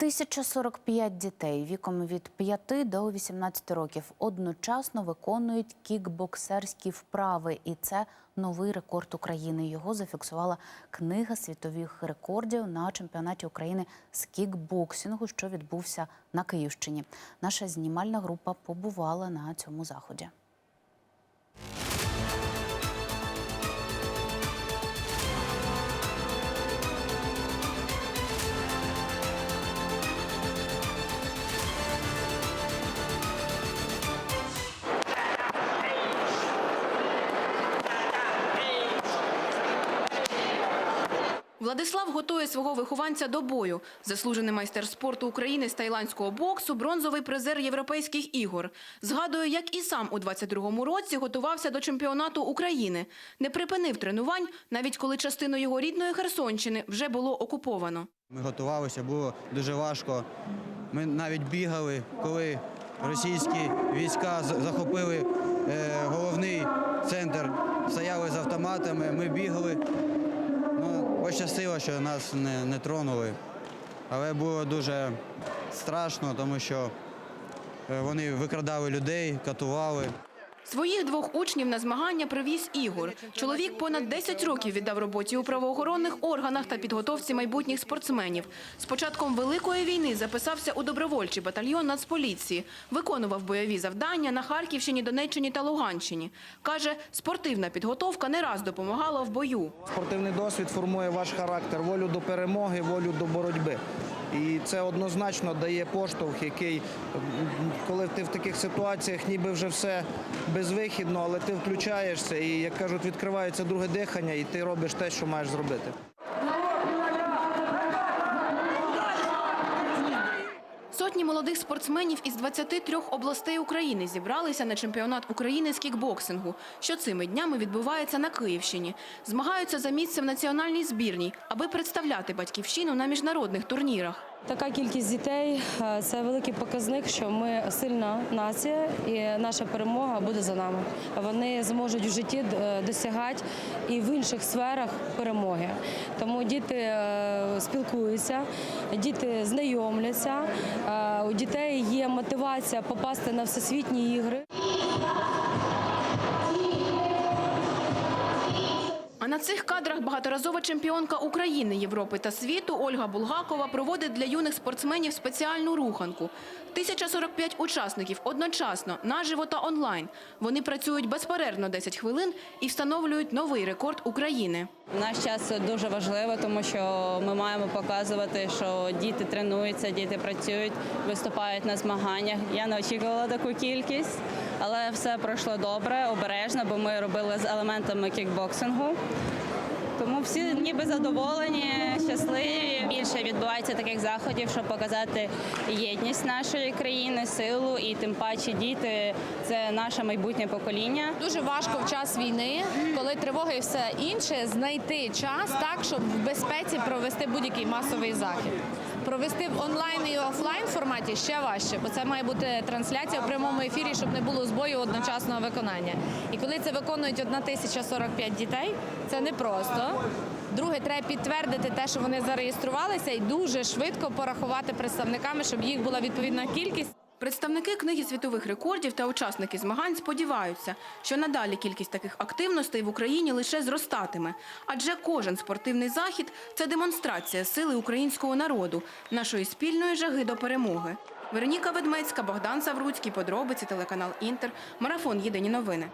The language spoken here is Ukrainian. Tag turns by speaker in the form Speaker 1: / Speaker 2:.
Speaker 1: 1045 дітей віком від 5 до 18 років одночасно виконують кікбоксерські вправи, і це новий рекорд України. Його зафіксувала книга світових рекордів на чемпіонаті України з кікбоксингу, що відбувся на Київщині. Наша знімальна група побувала на цьому заході.
Speaker 2: Владислав готує свого вихованця до бою. Заслужений майстер спорту України з тайландського боксу, бронзовий призер європейських ігор. Згадує, як і сам у 22-му році готувався до чемпіонату України. Не припинив тренувань, навіть коли частину його рідної Херсонщини вже було окуповано.
Speaker 3: Ми готувалися, було дуже важко. Ми навіть бігали, коли російські війська захопили е, головний центр, стояли з автоматами, ми бігали. Ну, пощастило, що нас не, не тронули. Але було дуже страшно, тому що е, вони викрадали людей, катували.
Speaker 2: Своїх двох учнів на змагання привіз Ігор. Чоловік понад 10 років віддав роботі у правоохоронних органах та підготовці майбутніх спортсменів. З початком Великої війни записався у добровольчий батальйон Нацполіції. Виконував бойові завдання на Харківщині, Донеччині та Луганщині. Каже, спортивна підготовка не раз допомагала в бою.
Speaker 4: Спортивний досвід формує ваш характер, волю до перемоги, волю до боротьби. І це однозначно дає поштовх, який, коли ти в таких ситуаціях ніби вже все безвихідно, але ти включаєшся і, як кажуть, відкривається друге дихання, і ти робиш те, що маєш зробити.
Speaker 2: Сотні молодих спортсменів із 23 областей України зібралися на чемпіонат України з кікбоксингу, що цими днями відбувається на Київщині. Змагаються за місце в національній збірній, аби представляти батьківщину на міжнародних турнірах.
Speaker 5: Така кількість дітей е, це великий показник, що ми сильна нація і наша перемога буде за нами. Вони зможуть в житті е, досягати і в інших сферах перемоги. Тому діти е, спілкуються, діти знайомляться. У дітей є мотивація попасти на всесвітні ігри.
Speaker 2: А на цих кадрах багаторазова чемпіонка України, Європи та світу Ольга Булгакова проводить для юних спортсменів спеціальну руханку. 1045 учасників одночасно, наживо та онлайн. Вони працюють безперервно 10 хвилин і встановлюють новий рекорд України.
Speaker 6: Наш час дуже важливо, тому що ми маємо показувати, що діти тренуються, діти працюють, виступають на змаганнях. Я не очікувала таку кількість, але все пройшло добре, обережно, бо ми робили з елементами кікбоксингу. Тому всі ніби задоволені, щасливі. Більше відбувається таких заходів, щоб показати єдність нашої країни, силу і тим паче діти це наше майбутнє покоління.
Speaker 7: Дуже важко в час війни, коли тривоги і все інше, знайти час так, щоб в безпеці провести будь-який масовий захід. Провести в онлайн і офлайн форматі ще важче, бо це має бути трансляція в прямому ефірі, щоб не було збою одночасного виконання. І коли це виконують 1045 дітей, це непросто. Друге, треба підтвердити те, що вони зареєструвалися, і дуже швидко порахувати представниками, щоб їх була відповідна кількість.
Speaker 2: Представники книги світових рекордів та учасники змагань сподіваються, що надалі кількість таких активностей в Україні лише зростатиме. Адже кожен спортивний захід це демонстрація сили українського народу, нашої спільної жаги до перемоги. Вероніка Ведмецька, Богдан Савруцький, подробиці, телеканал Інтер, марафон Єдині новини.